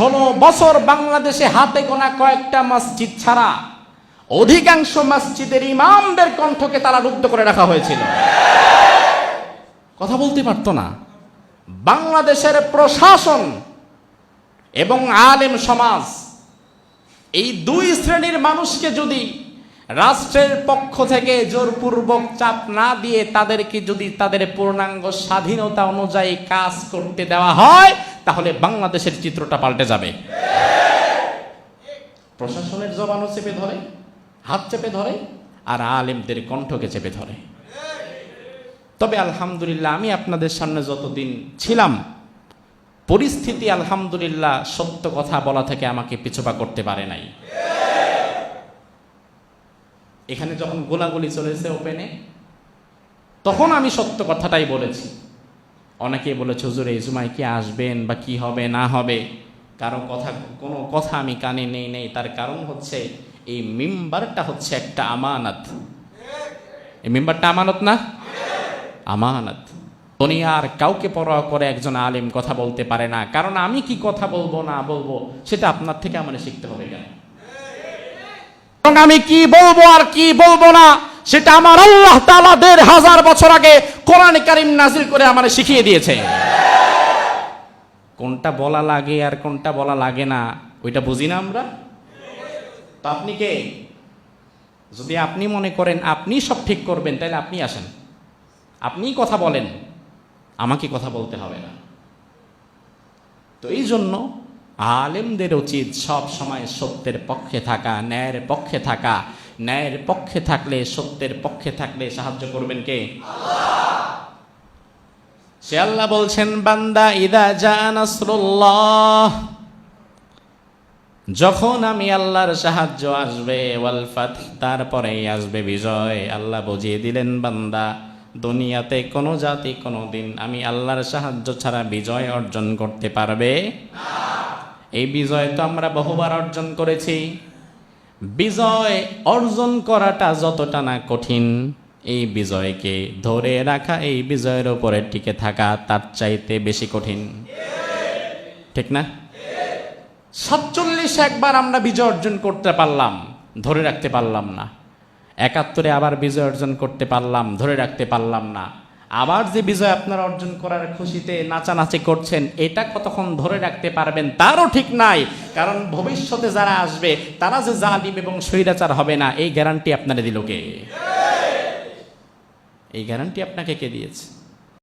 ষোলো বছর বাংলাদেশে হাতে গোনা কয়েকটা মসজিদ ছাড়া অধিকাংশ মসজিদের ইমামদের কণ্ঠকে তারা রুদ্ধ করে রাখা হয়েছিল। কথা বলতে পারতো না। বাংলাদেশের প্রশাসন এবং আলেম সমাজ এই দুই শ্রেণির মানুষকে যদি রাষ্ট্রের পক্ষ থেকে জোরপূর্বক চাপ না দিয়ে তাদেরকে যদি তাদের পূর্ণাঙ্গ স্বাধীনতা অনুযায়ী কাজ করতে দেওয়া হয় তাহলে বাংলাদেশের চিত্রটা পাল্টে যাবে। প্রশাসনের জবানও চেপে ধরে, হাত চেপে ধরে, আর আলেমদের কণ্ঠকে চেপে ধরে। তবে আলহামদুলিল্লাহ, আমি আপনাদের সামনে যতদিন ছিলাম, পরিস্থিতি আলহামদুলিল্লাহ সত্য কথা বলা থেকে আমাকে পিছুপা করতে পারে নাই। এখানে যখন গোলাগুলি চলেছে ওপেনে, তখন আমি সত্য কথাটাই বলেছি। অনেকে বলেছে, হুজুর, এই জুমায় কি আসবেন বা কি হবে, না হবে? কারও কথা, কোনো কথা আমি কানে নেই নেই। তার কারণ হচ্ছে, এই মেম্বারটা হচ্ছে একটা আমানত। এই মেম্বারটা আমানত না? আমানত। দুনিয়ার কাউকে পরোয়া করে একজন আলেম কথা বলতে পারে না। কারণ আমি কি কথা বলব, না বলব, সেটা আপনার থেকে আমার শিখতে হবে কেন? আমি কি বলব আর কি বলব না? সেটা আমার আল্লাহ তাআলা দেড় হাজার বছর আগে কোরআন কারিম নাজিল করে আমার শিখিয়ে দিয়েছে। কোনটা বলা লাগে আর কোনটা বলা লাগে না, ওইটা বুঝি না আমরা? তো আপনি কে? যদি আপনি মনে করেন আপনি সব ঠিক করবেন, তাহলে আপনি আসেন। আপনিই কথা বলেন, আমাকে কথা বলতে হবে না। তো এই জন্য আলেমদের উচিত সব সময় সত্যের পক্ষে থাকা, ন্যায়ের পক্ষে থাকা ন্যায়ের পক্ষে থাকলে, সত্যের পক্ষে থাকলে সাহায্য করবেন কে? সে আল্লাহ বলছেন, বান্দা, ইদা জানাসরুল্লাহ যখন আমি আল্লাহর সাহায্য আসবে, ওয়াল ফাত তারপরেই আসবে বিজয়। আল্লাহ বুঝিয়ে দিলেন, বান্দা, দুনিয়াতে কোনো জাতি, কোনো দিন আমি আল্লাহর সাহায্য ছাড়া বিজয় অর্জন করতে পারবে? এই বিজয় তো আমরা বহুবার অর্জন করেছি। বিজয় অর্জন করাটা যতটা না কঠিন, এই বিজয়কে ধরে রাখা, এই বিজয়ের উপরে টিকে থাকা তার চাইতে বেশি কঠিন। ঠিক না? সাতচল্লিশ একবার আমরা বিজয় অর্জন করতে পারলাম, ধরে রাখতে পারলাম না। একাত্তরে আবার বিজয় অর্জন করতে পারলাম, ধরে রাখতে পারলাম না। আবার যে বিজয় আপনারা অর্জন করার খুশিতে নাচানাচি করছেন, এটা কতক্ষণ ধরে রাখতে পারবেন তারও ঠিক নাই। কারণ ভবিষ্যতে যারা আসবে, তারা যে জালিম এবং সৈরাচার হবে না, এই গ্যারান্টি আপনারা দিল কে? এই গ্যারান্টি আপনাকে কে দিয়েছে?